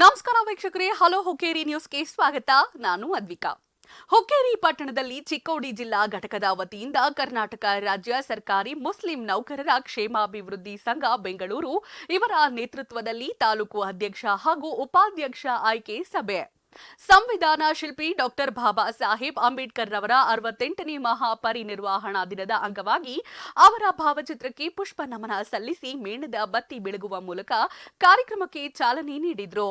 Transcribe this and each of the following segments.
ನಮಸ್ಕಾರ ವೀಕ್ಷಕರೇ, ಹಲೋ ಹುಕ್ಕೇರಿ ನ್ಯೂಸ್ಗೆ ಸ್ವಾಗತ. ನಾನು ಅದ್ವಿಕಾ. ಹುಕ್ಕೇರಿ ಪಟ್ಟಣದಲ್ಲಿ ಚಿಕ್ಕೋಡಿ ಜಿಲ್ಲಾ ಘಟಕದ ವತಿಯಿಂದ ಕರ್ನಾಟಕ ರಾಜ್ಯ ಸರ್ಕಾರಿ ಮುಸ್ಲಿಂ ನೌಕರರ ಕ್ಷೇಮಾಭಿವೃದ್ಧಿ ಸಂಘ, ಬೆಂಗಳೂರು, ಇವರ ನೇತೃತ್ವದಲ್ಲಿ ತಾಲೂಕು ಅಧ್ಯಕ್ಷ ಹಾಗೂ ಉಪಾಧ್ಯಕ್ಷ ಆಯ್ಕೆ ಸಭೆ. ಸಂವಿಧಾನ ಶಿಲ್ಪಿ ಡಾಕ್ಟರ್ ಬಾಬಾ ಸಾಹೇಬ್ ಅಂಬೇಡ್ಕರ್ ರವರ ಅರವತ್ತೆಂಟನೇ ಮಹಾಪರಿನಿರ್ವಹಣಾ ದಿನದ ಅಂಗವಾಗಿ ಅವರ ಭಾವಚಿತ್ರಕ್ಕೆ ಪುಷ್ಪ ನಮನ ಸಲ್ಲಿಸಿ ಮೇಣದ ಬತ್ತಿ ಬೆಳಗುವ ಮೂಲಕ ಕಾರ್ಯಕ್ರಮಕ್ಕೆ ಚಾಲನೆ ನೀಡಿದ್ರು.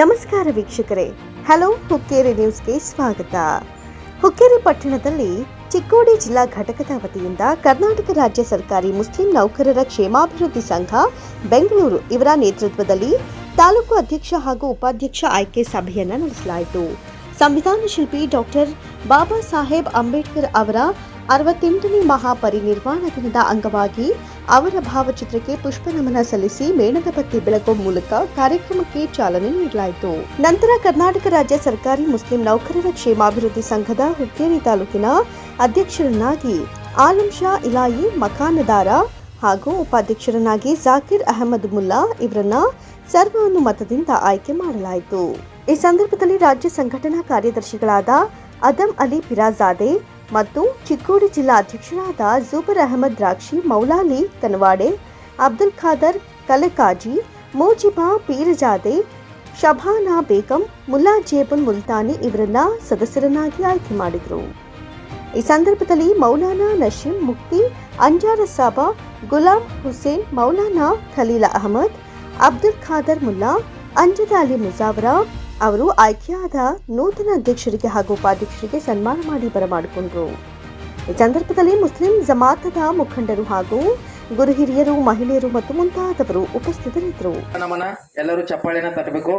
ನಮಸ್ಕಾರ ವೀಕ್ಷಕರೇ. ಹಲೋ, ಹುಕ್ಕೇರಿ ನ್ಯೂಸ್ಗೆ ಸ್ವಾಗತ. ಹುಕ್ಕೇರಿ ಪಟ್ಟಣದಲ್ಲಿ ಚಿಕ್ಕೋಡಿ ಜಿಲ್ಲಾ ಘಟಕದ ವತಿಯಿಂದ ಕರ್ನಾಟಕ ರಾಜ್ಯ ಸರ್ಕಾರಿ ಮುಸ್ಲಿಂ ನೌಕರರ ಕ್ಷೇಮಾಭಿವೃದ್ಧಿ ಸಂಘ, ಬೆಂಗಳೂರು ಇವರ ನೇತೃತ್ವದಲ್ಲಿ ತಾಲೂಕು ಅಧ್ಯಕ್ಷ ಹಾಗೂ ಉಪಾಧ್ಯಕ್ಷ ಆಯ್ಕೆ ಸಭೆಯನ್ನು ನಡೆಸಲಾಯಿತು. ಸಂವಿಧಾನ ಶಿಲ್ಪಿ ಡಾಕ್ಟರ್ ಬಾಬಾ ಸಾಹೇಬ್ ಅಂಬೇಡ್ಕರ್ ಅವರ ಅರವತ್ತೆಂಟನೇ ಮಹಾಪರಿನಿರ್ವಾಣ ದಿನದ ಅಂಗವಾಗಿ ಅವರ ಭಾವಚಿತ್ರಕ್ಕೆ ಪುಷ್ಪ ನಮನ ಸಲ್ಲಿಸಿ ಮೇಣದ ಬತ್ತಿ ಬೆಳಗುವ ಮೂಲಕ ಕಾರ್ಯಕ್ರಮಕ್ಕೆ ಚಾಲನೆ ನೀಡಲಾಯಿತು. ನಂತರ ಕರ್ನಾಟಕ ರಾಜ್ಯ ಸರ್ಕಾರಿ ಮುಸ್ಲಿಂ ನೌಕರರ ಕ್ಷೇಮಾಭಿವೃದ್ಧಿ ಸಂಘದ ಹುಕ್ಕೇರಿ ತಾಲೂಕಿನ ಅಧ್ಯಕ್ಷರನ್ನಾಗಿ ಆಲಂ ಶಾ ಇಲಾಯಿ ಮಖಾನದಾರ ಹಾಗೂ ಉಪಾಧ್ಯಕ್ಷರನ್ನಾಗಿ ಜಾಕಿರ್ ಅಹಮದ್ ಮುಲ್ಲಾ ಇವರನ್ನ ಸರ್ವಾನುಮತದಿಂದ ಆಯ್ಕೆ ಮಾಡಲಾಯಿತು. ಈ ಸಂದರ್ಭದಲ್ಲಿ ರಾಜ್ಯ ಸಂಘಟನಾ ಕಾರ್ಯದರ್ಶಿಗಳಾದ ಅದಮ್ ಅಲಿ ಪಿರಾಜಾದೆ ಮತ್ತು ಚಿಕ್ಕೋಡಿ ಜಿಲ್ಲಾ ಅಧ್ಯಕ್ಷರಾದ ಜೂಬರ್ ಅಹಮದ್ ದ್ರಾಕ್ಷಿ, ಮೌಲಾಲಿ ತನ್ವಾಡೆ ಅಬ್ದುಲ್ ಖಾದರ್ ಕಲಕಾಜಿ, ಮೋಜಿಬಾ ಪೀರಜಾದೆ, ಶಬಾನಾ ಬೇಗಂ, ಮುಲ್ಲಾ ಜೇಬುಲ್ ಮುಲ್ತಾನಿ ಇವರನ್ನ ಸದಸ್ಯರನ್ನಾಗಿ ಆಯ್ಕೆ ಮಾಡಿದರು. ಈ ಸಂದರ್ಭದಲ್ಲಿ ಮೌಲಾನಾ ನಶೀಂ ಮುಕ್ತಿ ಅಂಜಾರ ಸಾಬಾ, ಗುಲಾಂ ಹುಸೇನ್, ಮೌಲಾನಾ ಖಲೀಲ ಅಹಮದ್ ಅಬ್ದುಲ್ ಖಾದರ್ ಮುಲ್ಲಾ ಅಂಜದ ಅಲಿ ಮುಜಾವರ ಅವರು ಆಯ್ಕೆಯಾದ ನೂತನ ಅಧ್ಯಕ್ಷರಿಗೆ ಹಾಗೂ ಉಪಾಧ್ಯಕ್ಷರಿಗೆ ಸನ್ಮಾನ ಮಾಡಿ ಬರಮಾಡಿಕೊಂಡರು. ಈ ಸಂದರ್ಭದಲ್ಲಿ ಮುಸ್ಲಿಂ ಜಮಾತದ ಮುಖಂಡರು ಹಾಗೂ ಗುರು ಹಿರಿಯರು ಮಹಿಳೆಯರು ಮತ್ತು ಮುಂತಾದವರು ಉಪಸ್ಥಿತರಿದ್ದರು. ನಮನ ಎಲ್ಲರೂ ಚಪ್ಪಾಳೆನ ತಟ್ಟಬೇಕು.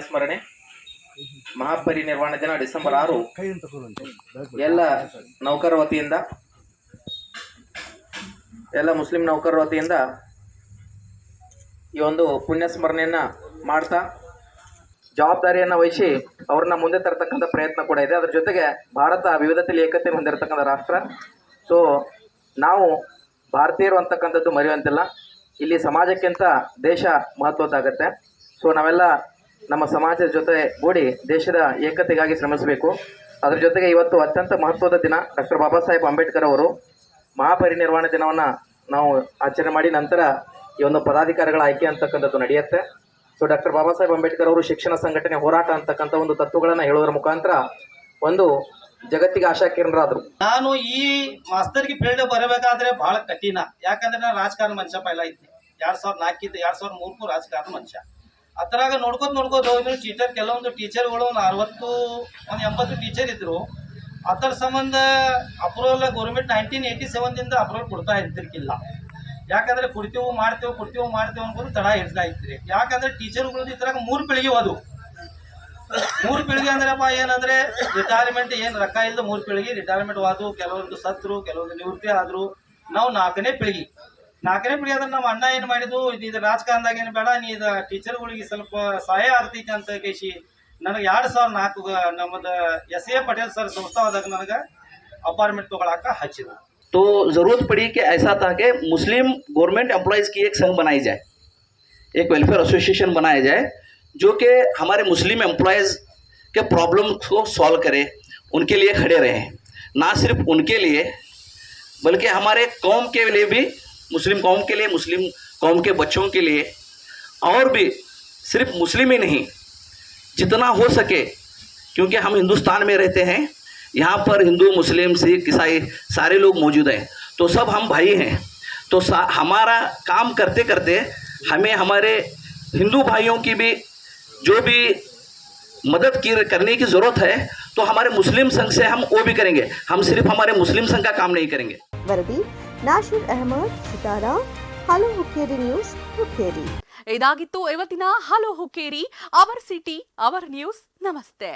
ಸ್ಮರಣೆ ಮಹಾಪರಿನಿರ್ವಾಣ ದಿನ ಡಿಸೆಂಬರ್ ಆರು. ಎಲ್ಲ ನೌಕರ ವತಿಯಿಂದ ಎಲ್ಲ ಮುಸ್ಲಿಂ ನೌಕರರ ವತಿಯಿಂದ ಈ ಒಂದು ಪುಣ್ಯ ಸ್ಮರಣೆಯನ್ನು ಮಾಡ್ತಾ ಜವಾಬ್ದಾರಿಯನ್ನು ವಹಿಸಿ ಅವ್ರನ್ನ ಮುಂದೆ ತರತಕ್ಕಂಥ ಪ್ರಯತ್ನ ಕೂಡ ಇದೆ. ಅದ್ರ ಜೊತೆಗೆ ಭಾರತ ವಿವಿಧತೆಯಲ್ಲಿ ಏಕತೆ ಹೊಂದಿರತಕ್ಕಂಥ ರಾಷ್ಟ್ರ. ಸೊ ನಾವು ಭಾರತೀಯರು ಅಂತಕ್ಕಂಥದ್ದು ಮರೆಯುವಂತಿಲ್ಲ. ಇಲ್ಲಿ ಸಮಾಜಕ್ಕಿಂತ ದೇಶ ಮಹತ್ವದ್ದಾಗತ್ತೆ. ಸೊ ನಾವೆಲ್ಲ ನಮ್ಮ ಸಮಾಜದ ಜೊತೆ ಗೂಡಿ ದೇಶದ ಏಕತೆಗಾಗಿ ಶ್ರಮಿಸಬೇಕು. ಅದ್ರ ಜೊತೆಗೆ ಇವತ್ತು ಅತ್ಯಂತ ಮಹತ್ವದ ದಿನ ಡಾಕ್ಟರ್ ಬಾಬಾ ಸಾಹೇಬ್ ಅಂಬೇಡ್ಕರ್ ಅವರು. ಮಹಾಪರಿನಿರ್ವಾಣ ದಿನವನ್ನು ನಾವು ಆಚರಣೆ ಮಾಡಿ ನಂತರ ಈ ಒಂದು ಪದಾಧಿಕಾರಿಗಳ ಆಯ್ಕೆ ಅಂತಕ್ಕಂಥದ್ದು ನಡೆಯುತ್ತೆ. ಸೊ ಡಾಕ್ಟರ್ ಬಾಬಾ ಸಾಹೇಬ್ ಅಂಬೇಡ್ಕರ್ ಅವರು ಶಿಕ್ಷಣ ಸಂಘಟನೆ ಹೋರಾಟ ಅಂತಕ್ಕಂಥ ಒಂದು ತತ್ವಗಳನ್ನು ಹೇಳೋದ್ರ ಮುಖಾಂತರ ಒಂದು ಜಗತ್ತಿಗೆ ಆಶಾ ನಾನು ಈ ಮಾಸ್ತರ್ಗೆ ಫೀಲ್ಡ್ ಬರಬೇಕಾದ್ರೆ ಬಹಳ ಕಠಿಣ. ಯಾಕಂದ್ರೆ ನಾನು ರಾಜಕಾರಣ ಮನುಷ್ಯ ಪೈಲ ಇದ್ದೆ. ಎರಡ್ ಸಾವಿರದ ನಾಲ್ಕಿದ್ದು, ಎರಡ್ ಸಾವಿರದ ಮೂರಕ್ಕೂ ರಾಜಕಾರಣ ಮನುಷ್ಯ. ಅದ್ರಾಗ ನೋಡ್ಕೊತ ನೋಡ್ಕೊತ ಹೋಗಿದ್ರು ಟೀಚರ್ ಕೆಲವೊಂದು ಟೀಚರ್ಗಳು ಒಂದು ಅರವತ್ತು, ಒಂದು ಎಂಬತ್ತು ಟೀಚರ್ ಇದ್ರು. ಅದರ ಸಂಬಂಧ ಅಪ್ರೂವಲ್ ಗೌರ್ಮೆಂಟ್ ನೈನ್ಟೀನ್ ಏಯ್ಟಿ ಸೆವೆನ್ದಿಂದ ಅಪ್ರೂವಲ್ ಕೊಡ್ತಾ ಇದ್ದಿರ್ಕಿಲ್ಲ. ಯಾಕಂದ್ರೆ ಕೊಡ್ತೀವಿ ಮಾಡ್ತೇವೆ ಕೊಡ್ತೀವಿ ಮಾಡ್ತೇವೆ ಅನ್ಕೊಂಡು ತಡ ಹಿಡ್ತಾ ಇದ್ರಿ ಯಾಕಂದ್ರೆ ಟೀಚರ್ಗಳದ್ದು ಈ ತರ ಮೂರು ಪೀಳಿಗೆ ಅದು ಮೂರು ಪೀಳಿಗೆ ಅಂದ್ರಪ್ಪ ಏನಂದ್ರೆ ರಿಟೈರ್ಮೆಂಟ್ ಏನು ರೊಕ್ಕ ಇಲ್ಲದ ಮೂರು ಪೀಳಿಗೆ ರಿಟೈರ್ಮೆಂಟ್ ಆದವು ಕೆಲವೊಂದು ಸತ್ರು, ಕೆಲವೊಂದು ನಿವೃತ್ತಿ ಆದ್ರು ನಾವು ನಾಲ್ಕನೇ ಪೀಳಿಗೆ. ನಾಲ್ಕನೇ ಪೀಳಿಗೆ ಅಂದ್ರೆ ನಮ್ಮ ಅಣ್ಣ ಏನು ಮಾಡಿದ್ವು, ಇದು ರಾಜಕಾರಣದಾಗ ಏನು ಬೇಡ, ನೀ ಇದು ಟೀಚರ್ಗಳಿಗೆ ಸ್ವಲ್ಪ ಸಹಾಯ ಆಗ್ತೈತೆ ಅಂತ ಕೇಸಿ ನನಗೆ ಎರಡು ಸಾವಿರ ನಾಲ್ಕು ನಮ್ಮದು ಎಸ್ ಎ ಪಟೇಲ್ ಸರ್ ಸಂಸ್ಥಾದಾಗ ನನಗೆ ಅಪಾರ್ಟ್ಮೆಂಟ್ ತೊಗೊಳಕ ಹಚ್ಚಿದ್ರು तो ज़रूरत पड़ी कि ऐसा था कि मुस्लिम गवर्नमेंट एम्प्लॉयज़ की एक संघ बनाई जाए एक वेलफेयर एसोसिएशन बनाया जाए जो कि हमारे मुस्लिम एम्प्लॉयज़ के प्रॉब्लम को सॉल्व करे उनके लिए खड़े रहें ना सिर्फ उनके लिए बल्कि हमारे कौम के लिए भी मुस्लिम कौम के लिए मुस्लिम कौम के बच्चों के लिए और भी सिर्फ मुस्लिम ही नहीं जितना हो सके, क्योंकि हम हिंदुस्तान में रहते हैं, यहाँ पर हिंदू, मुस्लिम, सिख, ईसाई सारे लोग मौजूद हैं। तो सब हम भाई हैं। तो हमारा काम करते करते हमें हमारे हिंदू भाइयों की भी, जो भी मदद की, करने की ज़रूरत है तो हमारे मुस्लिम संघ से हम वो भी करेंगे। हम सिर्फ़ हमारे मुस्लिम संघ का काम नहीं करेंगे। वर्दी, नाशिर अहमद, सितारा। Hello Hukkeri news Hukkeri. ಇದಾಗಿತ್ತು ಇವತ್ತಿನ hello Hukkeri hour city hour news. ನಮಸ್ತೆ.